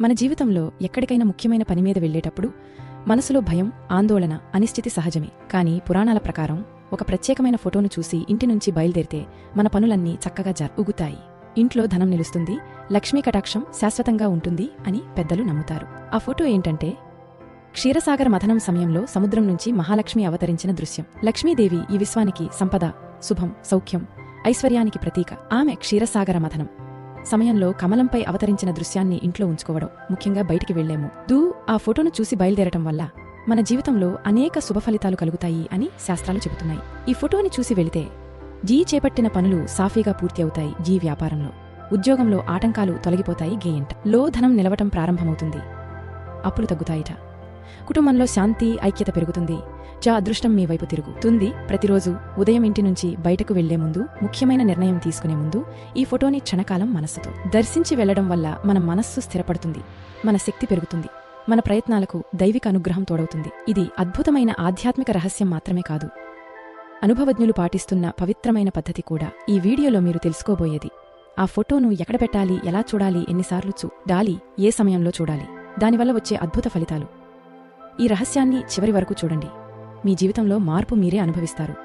మన జీవితంలో ఎక్కడికైనా ముఖ్యమైన పని మీద వెళ్ళేటప్పుడు మనసులో భయం ఆందోళన అనిశ్చితి సహజమే. కానీ పురాణాల ప్రకారం ఒక ప్రత్యేకమైన ఫోటోను చూసి ఇంటి నుంచి బయలుదేరితే మన పనులన్నీ చక్కగా జరుగుతాయి ఇంట్లో ధనం నిలుస్తుంది లక్ష్మీ కటాక్షం శాశ్వతంగా ఉంటుంది అని పెద్దలు నమ్ముతారు. ఆ ఫోటో ఏంటంటే క్షీరసాగర మథనం సమయంలో సముద్రం నుంచి మహాలక్ష్మి అవతరించిన దృశ్యం. లక్ష్మీదేవి ఈ విశ్వానికి సంపద శుభం సౌఖ్యం ఐశ్వర్యానికి ప్రతీక. ఆమె క్షీరసాగర మథనం. సమయంలో కమలంపై అవతరించిన దృశ్యాన్ని ఇంట్లో ఉంచుకోవడం ముఖ్యంగా బయటికి వెళ్ళేము దూ ఆ ఫోటోను చూసి బయలుదేరటం వల్ల మన జీవితంలో అనేక శుభ ఫలితాలు కలుగుతాయి అని శాస్త్రాలు చెబుతున్నాయి. ఈ ఫోటోని చూసి వెళితే జీ చేపట్టిన పనులు సాఫీగా పూర్తి అవుతాయి జీ వ్యాపారంలో. ఉద్యోగంలో ఆటంకాలు తొలగిపోతాయి గేయంట. లో ధనం నిలవటం ప్రారంభమవుతుంది. అప్పులు తగ్గుతాయిట. కుటుంబంలో శాంతి ఐక్యత పెరుగుతుంది. చా అదృష్టం మీ వైపు తిరుగుతుంది. ప్రతిరోజు ఉదయం ఇంటి నుంచి బయటకు వెళ్ళే ముందు ముఖ్యమైన నిర్ణయం తీసుకునే ముందు ఈ ఫోటోని క్షణకాలం మనస్సుతో దర్శించి వెళ్ళడం వల్ల మన మనస్సు స్థిరపడుతుంది. మన శక్తి పెరుగుతుంది. మన ప్రయత్నాలకు దైవిక అనుగ్రహం తోడవుతుంది. ఇది అద్భుతమైన ఆధ్యాత్మిక రహస్యం మాత్రమే కాదు. అనుభవజ్ఞులు పాటిస్తున్న పవిత్రమైన పద్ధతి కూడా ఈ వీడియోలో మీరు తెలుసుకోబోయేది. ఆ ఫోటోను ఎక్కడ పెట్టాలి ఎలా చూడాలి ఎన్నిసార్లు చూడాలి ఏ సమయంలో చూడాలి? దానివల్ల వచ్చే అద్భుత ఫలితాలు. ఈ రహస్యాన్ని చివరి వరకు చూడండి. మీ జీవితంలో మార్పు మీరే అనుభవిస్తారు.